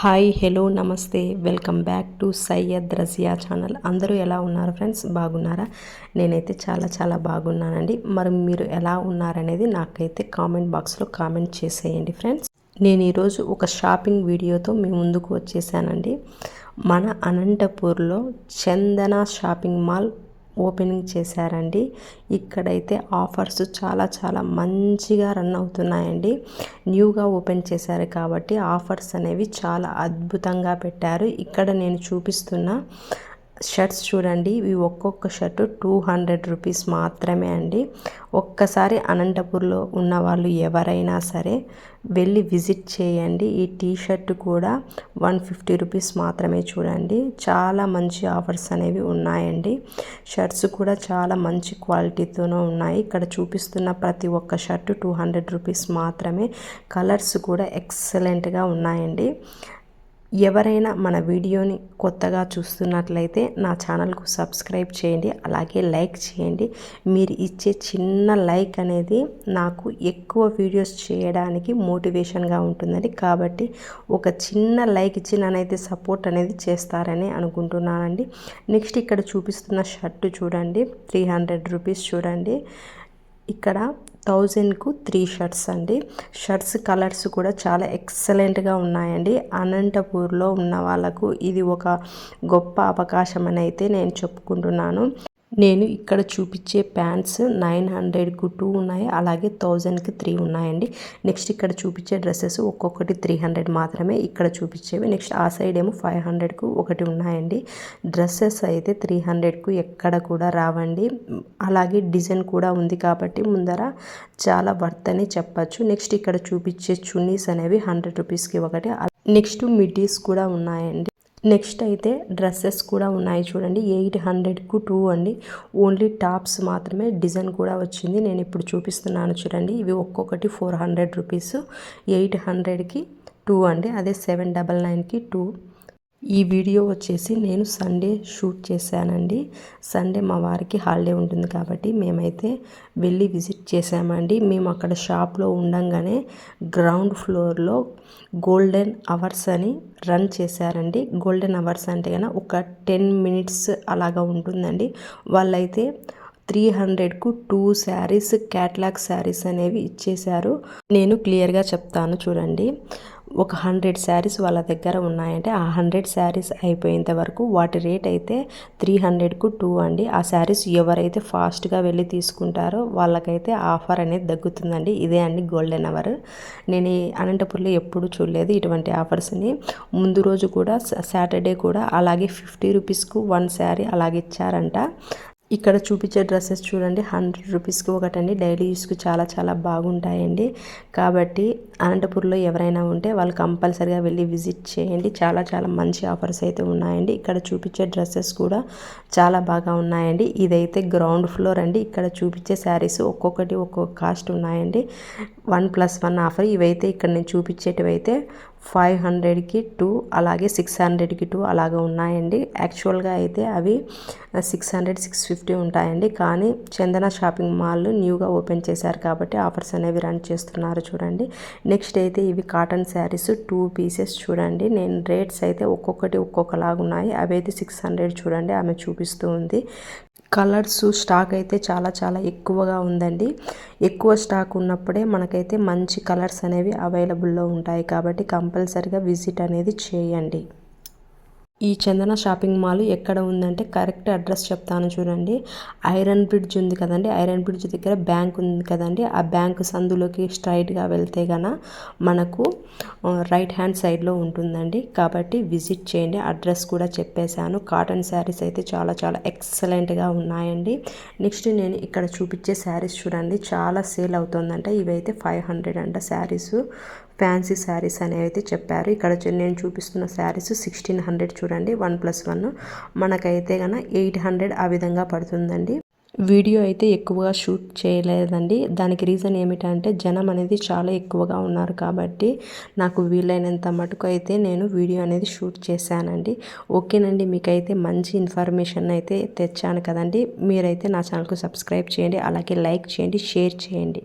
Hi hello నమస్తే. Welcome back to Syed Razia channel. అందరూ ఎలా ఉన్నారు ఫ్రెండ్స్? బాగున్నారా? నేనైతే చాలా చాలా బాగున్నానండి. మరి మీరు ఎలా ఉన్నారనేది నాకైతే కామెంట్ బాక్స్లో కామెంట్ చేసేయండి ఫ్రెండ్స్. నేను ఈరోజు ఒక షాపింగ్ వీడియోతో మీ ముందుకు వచ్చేసానండి. మన అనంతపూర్లో చందన షాపింగ్ మాల్ ఓపెనింగ్ చేశారండి. ఇక్కడైతే ఆఫర్స్ చాలా చాలా మంచిగా రన్ అవుతున్నాయండి. న్యూగా ఓపెన్ చేశారు కాబట్టి ఆఫర్స్ అనేవి చాలా అద్భుతంగా పెట్టారు. ఇక్కడ నేను చూపిస్తున్న షర్ట్స్ చూడండి. ఇవి ఒక్కొక్క షర్టు టూ హండ్రెడ్ రూపీస్ మాత్రమే అండి. ఒక్కసారి అనంతపూర్లో ఉన్న వాళ్ళు ఎవరైనా సరే వెళ్ళి విజిట్ చేయండి. ఈ టీ షర్ట్ కూడా వన్ ఫిఫ్టీ రూపీస్ మాత్రమే చూడండి. చాలా మంచి ఆఫర్స్ అనేవి ఉన్నాయండి. షర్ట్స్ కూడా చాలా మంచి క్వాలిటీతోనూ ఉన్నాయి. ఇక్కడ చూపిస్తున్న ప్రతి ఒక్క షర్టు టూ హండ్రెడ్ రూపీస్ మాత్రమే. కలర్స్ కూడా ఎక్సలెంట్గా ఉన్నాయండి. ఎవరైనా మన వీడియోని కొత్తగా చూస్తున్నట్లయితే నా ఛానల్కు సబ్స్క్రైబ్ చేయండి అలాగే లైక్ చేయండి. మీరు ఇచ్చే చిన్న లైక్ అనేది నాకు ఎక్కువ వీడియోస్ చేయడానికి మోటివేషన్గా ఉంటుందండి. కాబట్టి ఒక చిన్న లైక్ ఇచ్చి నన్నైతే సపోర్ట్ అనేది చేస్తారని అనుకుంటున్నానండి. నెక్స్ట్ ఇక్కడ చూపిస్తున్న షర్టు చూడండి త్రీ హండ్రెడ్ రూపీస్ చూడండి. ఇక్కడ థౌజండ్కు త్రీ షర్ట్స్ అండి. షర్ట్స్ కలర్స్ కూడా చాలా ఎక్సలెంట్గా ఉన్నాయండి. అనంతపూర్లో ఉన్న వాళ్ళకు ఇది ఒక గొప్ప అవకాశం అని అయితే నేను చెప్పుకుంటున్నాను. నేను ఇక్కడ చూపించే ప్యాంట్స్ నైన్ హండ్రెడ్కు టూ ఉన్నాయి. అలాగే థౌజండ్కి త్రీ ఉన్నాయండి. నెక్స్ట్ ఇక్కడ చూపించే డ్రెస్సెస్ ఒక్కొక్కటి త్రీ హండ్రెడ్ మాత్రమే ఇక్కడ చూపించేవి. నెక్స్ట్ ఆ సైడ్ ఏమో ఫైవ్ హండ్రెడ్కు ఒకటి ఉన్నాయండి. డ్రెస్సెస్ అయితే త్రీ హండ్రెడ్కు ఎక్కడ కూడా రావండి. అలాగే డిజైన్ కూడా ఉంది కాబట్టి ముందర చాలా వర్త్ అని చెప్పచ్చు. నెక్స్ట్ ఇక్కడ చూపించే చున్నీస్ అనేవి హండ్రెడ్ రూపీస్కి ఒకటి. నెక్స్ట్ మిడ్డీస్ కూడా ఉన్నాయండి. నెక్స్ట్ అయితే డ్రెస్సెస్ కూడా ఉన్నాయి చూడండి. ఎయిట్ హండ్రెడ్కు టూ అండి. ఓన్లీ టాప్స్ మాత్రమే డిజైన్ కూడా వచ్చింది. నేను ఇప్పుడు చూపిస్తున్నాను చూడండి. ఇవి ఒక్కొక్కటి ఫోర్ హండ్రెడ్ రూపీస్. ఎయిట్ హండ్రెడ్కి టూ అండి. అదే సెవెన్ డబల్ నైన్కి టూ. ఈ వీడియో వచ్చేసి నేను సండే షూట్ చేశానండి. సండే మా వారికి హాలిడే ఉంటుంది కాబట్టి మేమైతే వెళ్ళి విజిట్ చేసామండి మేము అక్కడ షాప్లో ఉండంగానే గ్రౌండ్ ఫ్లోర్లో గోల్డెన్ అవర్స్ అని రన్ చేశారండి. గోల్డెన్ అవర్స్ అంటే కన్నా ఒక టెన్ మినిట్స్ అలాగా ఉంటుందండి. వాళ్ళైతే త్రీ హండ్రెడ్కు టూ శారీస్ క్యాట్లాగ్ శారీస్ అనేవి ఇచ్చేశారు. నేను క్లియర్గా చెప్తాను చూడండి. ఒక హండ్రెడ్ శారీస్ వాళ్ళ దగ్గర ఉన్నాయంటే ఆ హండ్రెడ్ శారీస్ అయిపోయేంత వరకు వాటి రేట్ అయితే త్రీ హండ్రెడ్కు టూ అండి. ఆ శారీస్ ఎవరైతే ఫాస్ట్గా వెళ్ళి తీసుకుంటారో వాళ్ళకైతే ఆఫర్ అనేది దగ్గుతుందండి ఇదే అండి గోల్డెన్ అవర్. నేను అనంతపూర్లో ఎప్పుడు చూడలేదు ఇటువంటి ఆఫర్స్ని. ముందు రోజు కూడా సాటర్డే కూడా అలాగే ఫిఫ్టీ రూపీస్కు వన్ శారీ అలాగే ఇచ్చారంట. ఇక్కడ చూపించే డ్రెస్సెస్ చూడండి హండ్రెడ్ రూపీస్కి ఒకటండి. డైలీ యూస్కి చాలా చాలా బాగుంటాయండి. కాబట్టి అనంతపూర్లో ఎవరైనా ఉంటే వాళ్ళు కంపల్సరిగా వెళ్ళి విజిట్ చేయండి. చాలా చాలా మంచి ఆఫర్స్ అయితే ఉన్నాయండి. ఇక్కడ చూపించే డ్రెస్సెస్ కూడా చాలా బాగా ఉన్నాయండి. ఇదైతే గ్రౌండ్ ఫ్లోర్ అండి. ఇక్కడ చూపించే శారీస్ ఒక్కొక్కటి ఒక్కొక్క కాస్ట్ ఉన్నాయండి. వన్ ప్లస్ వన్ ఆఫర్ ఇవైతే ఇక్కడ నేను చూపించేటివైతే ఫైవ్ హండ్రెడ్కి టూ అలాగే సిక్స్ హండ్రెడ్కి టూ అలాగే ఉన్నాయండి. యాక్చువల్గా అయితే అవి సిక్స్ హండ్రెడ్ సిక్స్ ఫిఫ్టీ ఉంటాయండి. కానీ చందన షాపింగ్ మాల్ న్యూగా ఓపెన్ చేశారు కాబట్టి ఆఫర్స్ అనేవి రన్ చేస్తున్నారు చూడండి. నెక్స్ట్ అయితే ఇవి కాటన్ శారీస్ టూ పీసెస్ చూడండి. నేను రేట్స్ అయితే ఒక్కొక్కటి ఒక్కొక్కలాగా ఉన్నాయి అవి అయితే సిక్స్ హండ్రెడ్ చూడండి. ఆమె చూపిస్తూ ఉంది. కలర్స్ స్టాక్ అయితే చాలా చాలా ఎక్కువగా ఉందండి. ఎక్కువ స్టాక్ ఉన్నప్పుడే మనకైతే మంచి కలర్స్ అనేవి అవైలబుల్లో ఉంటాయి కాబట్టి కంపల్సరిగా విజిట్ అనేది చేయండి. ఈ చందన షాపింగ్ మాల్ ఎక్కడ ఉందంటే కరెక్ట్ అడ్రస్ చెప్తాను చూడండి. ఐరన్ బ్రిడ్జ్ ఉంది కదండి. ఐరన్ బ్రిడ్జ్ దగ్గర బ్యాంక్ ఉంది కదండి. ఆ బ్యాంక్ సందులోకి స్ట్రైట్గా వెళ్తే గన మనకు రైట్ హ్యాండ్ సైడ్లో ఉంటుందండి. కాబట్టి విజిట్ చేయండి. అడ్రస్ కూడా చెప్పేశాను. కాటన్ శారీస్ అయితే చాలా చాలా ఎక్సలెంట్గా ఉన్నాయండి. నెక్స్ట్ నేను ఇక్కడ చూపించే శారీస్ చూడండి. చాలా సేల్ అవుతుందంట ఇవైతే ఫైవ్ హండ్రెడ్ అంట శారీస్. ఫ్యాన్సీ శారీస్ అనేవి అయితే చెప్పారు. ఇక్కడ నేను చూపిస్తున్న శారీస్ సిక్స్టీన్ హండ్రెడ్ చూడండి. One plus one. మనకైతే కనుక ఎయిట్ హండ్రెడ్ ఆ విధంగా పడుతుందండి. వీడియో అయితే ఎక్కువగా షూట్ చేయలేదండి. దానికి రీజన్ ఏమిటంటే జనం అనేది చాలా ఎక్కువగా ఉన్నారు కాబట్టి నాకు వీలైనంత మటుకు అయితే నేను వీడియో అనేది షూట్ చేశానండి. ఓకేనండి మీకైతే మంచి ఇన్ఫర్మేషన్ అయితే తెచ్చాను కదండి. మీరైతే నా ఛానల్కు సబ్స్క్రైబ్ చేయండి అలాగే లైక్ చేయండి షేర్ చేయండి.